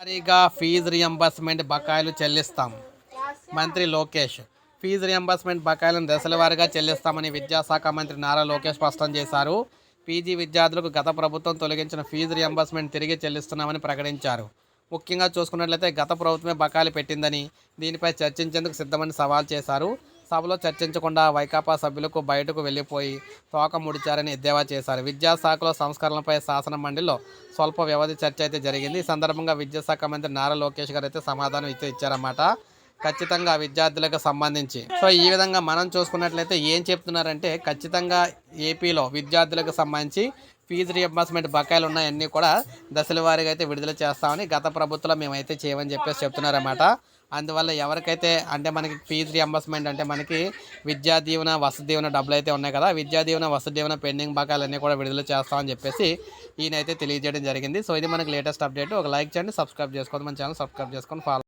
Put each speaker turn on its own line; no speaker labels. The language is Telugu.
భారీగా ఫీజు రియంబర్స్మెంట్ బకాయిలు చెల్లిస్తాం. మంత్రి లోకేష్ ఫీజు రియంబర్స్మెంట్ బకాయిలను దశల వారీగా చెల్లిస్తామని విద్యాశాఖ మంత్రి నారా లోకేష్ స్పష్టం చేశారు. పీజీ విద్యార్థులకు గత ప్రభుత్వం తొలగించిన ఫీజు రియంబర్స్మెంట్ తిరిగి చెల్లిస్తున్నామని ప్రకటించారు. ముఖ్యంగా చూసుకున్నట్లయితే గత ప్రభుత్వమే బకాయిలు పెట్టిందని దీనిపై చర్చించేందుకు సిద్ధమని సవాల్ చేశారు. సభలో చర్చించకుండా వైకాపా సభ్యులకు బయటకు వెళ్ళిపోయి తోక ముడిచారని ఎద్దేవా చేశారు. విద్యాశాఖలో సంస్కరణలపై శాసన మండలిలో స్వల్ప వ్యవధి చర్చ అయితే జరిగింది. ఈ సందర్భంగా విద్యాశాఖ మంత్రి నారా లోకేష్ గారు అయితే సమాధానం అయితే ఇచ్చారన్నమాట. ఖచ్చితంగా విద్యార్థులకు సంబంధించి. సో ఈ విధంగా మనం చూసుకున్నట్లయితే ఏం చెప్తున్నారంటే ఖచ్చితంగా ఏపీలో విద్యార్థులకు సంబంధించి ఫీజు రియంబర్స్మెంట్ బకాయిలు ఉన్నాయన్నీ కూడా దశల వారీగా అయితే విడుదల చేస్తామని గత ప్రభుత్వంలో మేమైతే చేయమని చెప్పేసి చెప్తున్నారన్నమాట. అందువల్ల ఎవరికైతే అంటే మనకి ఫీజు రియంబర్స్మెంట్ అంటే మనకి విద్యా దీవెన వసతి దీవెన డబ్బులు అయితే ఉన్నాయి కదా విద్యా దీవెన వసతి దీవెన పెండింగ్ బకాయిలన్నీ కూడా విడుదల చేస్తామని చెప్పేసి ఈయనైతే తెలియజేయడం జరిగింది. సో ఇది మనకి లేటెస్ట్ అప్డేట్. ఒక లైక్ చేయండి సబ్స్క్రైబ్ చేసుకోండి మన ఛానల్ సబ్స్క్రైబ్ చేసుకొని ఫాలో